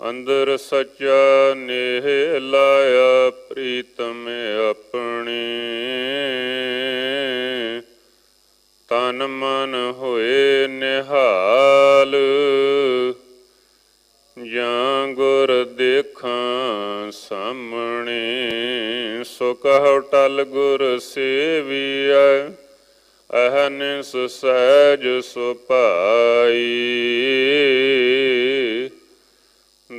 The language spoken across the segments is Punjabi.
ਅੰਦਰ ਸੱਚਾ ਨੇਹ ਲਾਇਆ ਪ੍ਰੀਤਮ ਆਪਣੇ। ਤਨ ਮਨ ਹੋਏ ਨਿਹਾਲ, ਜਾਂ ਗੁਰ ਦੇਖਾਂ ਸਾਹਮਣੇ। ਸੋ ਕਹੋ ਟਲ ਗੁਰ ਸੇਵੀਐ, ਅਹਨਿਸ ਸਹਿਜ ਸੁਪਾਈ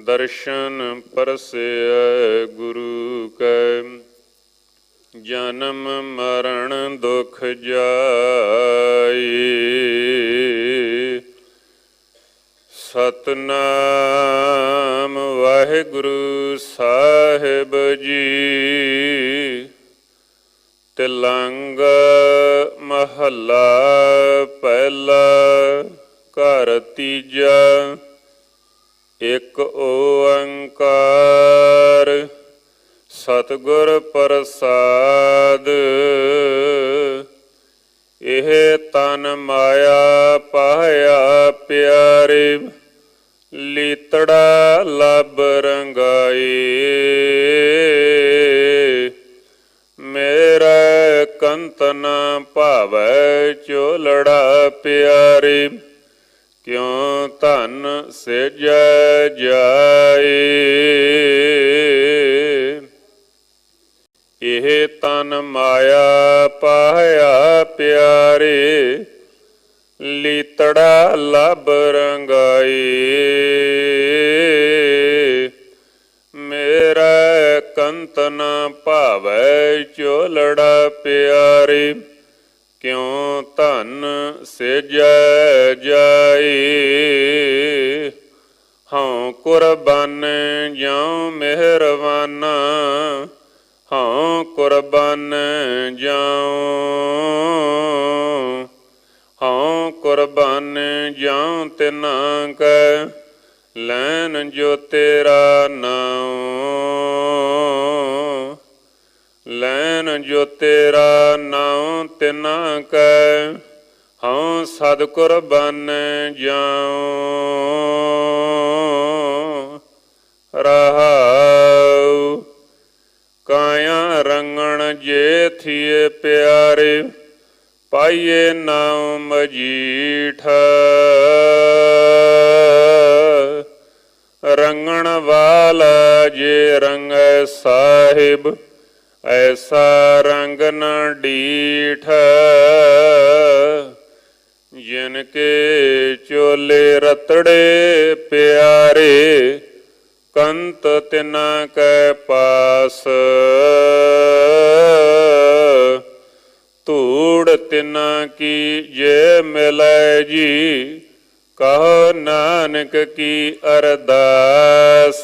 ਦਰਸ਼ਨ ਪਰਸਿਐ ਗੁਰੂ ਕੈ। ਜਨਮ ਮਰਨ ਦੁਖ ਜਾਈ। ਸਤਨਾਮ ਵਾਹਿਗੁਰੂ ਸਾਹਿਬ ਜੀ। ਤਿਲੰਗ ਮਹੱਲਾ ਪਹਿਲਾ ਘਰ ਤੀਜਾ। ਇੱਕ ਓੰਕਾਰ, ਸਤਿਗੁਰ ਪ੍ਰਸਾਦ। ਇਹ ਤਨ ਮਾਇਆ ਪਾਇਆ ਪਿਆਰੇ, ਲੀਤੜਾ ਲਬ ਰੰਗਾਈ। ਮੇਰਾ ਕੰਤ ਨਾ ਭਾਵੈ ਚੋਲੜਾ ਪਿਆਰੇ। ਕਿਉ ਧਨ ਸੇਜੈ ਜਾਏ? ਇਹ ਤਨ ਮਾਇਆ ਪਾਇਆ ਪਿਆਰੇ, ਲੀਤੜਾ ਲਬ ਰੰਗਾਈ। ਮੇਰਾ ਕੰਤ ਨਾ ਭਾਵੈ ਚੋਲੜਾ ਪਿਆਰੇ, ਕਿਉ ਧਨ ਸੇਜੈ ਜਾਈ ਹਉ ਕੁਰਬਾਨ ਜਿਉ ਮਿਹਰਬਾਨਾ। ਹਉ ਕੁਰਬਾਨ ਜਿਉ। ਹਉ ਕੁਰਬਾਨ ਜਿਉ ਤਿਨਾ ਕੈ, ਲੈਨ ਜੋ ਤੇਰਾ ਨਾਉ। ਲੈਨ ਜੋ ਤੇਰਾ ਨਾਉ ਤਿਨਾ ਕੈ, ਹਉ ਸਦ ਕੁਰਬਾਨ ਜਾਉ। ਰਹਾਉ, ਕਾਇਆ ਰੰਗਣ ਜੇ ਥੀਏ ਪਿਆਰੇ, ਪਾਈਏ ਨਾਉ ਮਜੀਠ। ਰੰਗਣ ਵਾਲਾ ਜੇ ਰੰਗੈ ਸਾਹਿਬ ਐਸਾ ਰੰਗ ਨ ਡੀਠ ਜਿਨ ਕੇ ਚੋਲੇ ਰਤੜੇ ਪਿਆਰੇ ਕੰਤ ਤਿਨਾ ਕੈ ਪਾਸ ਧੂੜ ਤਿਨਾ ਕੀ ਜੇ ਮਿਲੈ ਜੀ ਕਹੋ ਨਾਨਕ ਕੀ ਅਰਦਾਸ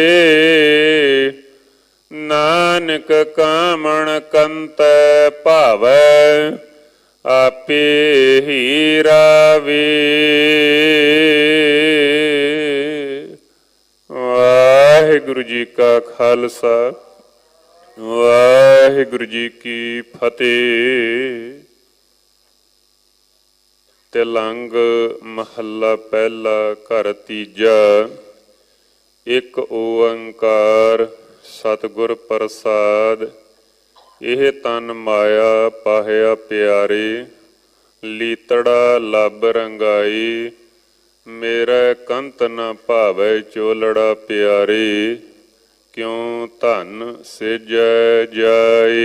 ਨਾਨਕ ਕਾਮਣ ਕੰਤ ਭਾਵੈ, ਆਪੇ ਹੀ ਰਾਵੇ। ਵਾਹਿਗੁਰੂ ਜੀ ਕਾ ਖਾਲਸਾ, ਵਾਹਿਗੁਰੂ ਜੀ ਕੀ ਫਤਿਹ। ਤਿਲੰਗ ਮਹੱਲਾ ਪਹਿਲਾ ਘਰ ਤੀਜਾ, ਇੱਕ ਓੰਕਾਰ ਸਤਿਗੁਰ ਪ੍ਰਸਾਦ, ਇਹ ਤਨ ਮਾਇਆ ਪਾਹਿਆ ਪਿਆਰੇ, ਲੀਤੜਾ ਲੱਭ ਰੰਗਾਈ, ਮੇਰਾ ਕੰਤ ਨ ਭਾਵੈ ਚੋਲੜਾ ਪਿਆਰੇ, ਕਿਉ ਧਨ ਸਿਜੈ ਜਾਏ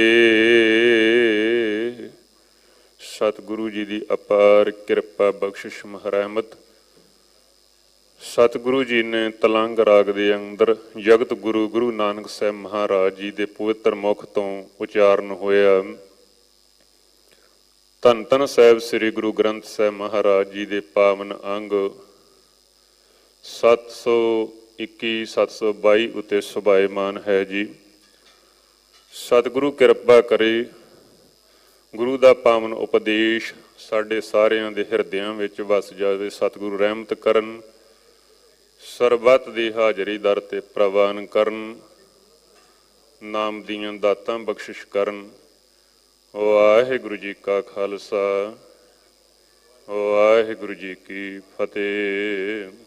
ਸਤਿਗੁਰੂ ਜੀ ਦੀ ਅਪਾਰ ਕਿਰਪਾ ਬਖਸ਼ਿਸ਼ ਮਹਰਹਿਮਤ ਸਤਿਗੁਰੂ ਜੀ ਨੇ ਤਲੰਗ ਰਾਗ ਦੇ ਅੰਦਰ ਜਗਤ ਗੁਰੂ ਗੁਰੂ ਨਾਨਕ ਸਾਹਿਬ ਮਹਾਰਾਜ ਜੀ ਦੇ ਪਵਿੱਤਰ ਮੁਖ ਤੋਂ ਉਚਾਰਨ ਹੋਇਆ। ਧੰਨ ਧੰਨ ਸਾਹਿਬ ਸ੍ਰੀ ਗੁਰੂ ਗ੍ਰੰਥ ਸਾਹਿਬ ਮਹਾਰਾਜ ਜੀ ਦੇ ਪਾਵਨ ਅੰਗ 721 722 ਉਤੇ ਸੁਭਾਏਮਾਨ ਹੈ ਜੀ। ਸਤਿਗੁਰੂ ਕਿਰਪਾ ਕਰੇ ਗੁਰੂ ਦਾ ਪਾਵਨ ਉਪਦੇਸ਼ ਸਾਡੇ ਸਾਰਿਆਂ ਦੇ ਹਿਰਦਿਆਂ ਵਿੱਚ ਵਸ ਜਾਵੇ, ਸਤਿਗੁਰੂ ਰਹਿਮਤ ਕਰਨ। ਸਰਬੱਤ ਦੀ ਹਾਜ਼ਰੀ ਦਰ ਤੇ ਪ੍ਰਵਾਨ ਕਰਨ, ਨਾਮ ਦੀਆਂ ਦਾਤਾਂ ਬਖਸ਼ਿਸ਼ ਕਰਨ। ਵਾਹਿਗੁਰੂ ਜੀ ਕਾ ਖਾਲਸਾ ਵਾਹਿਗੁਰੂ ਜੀ ਕੀ ਫਤਿਹ।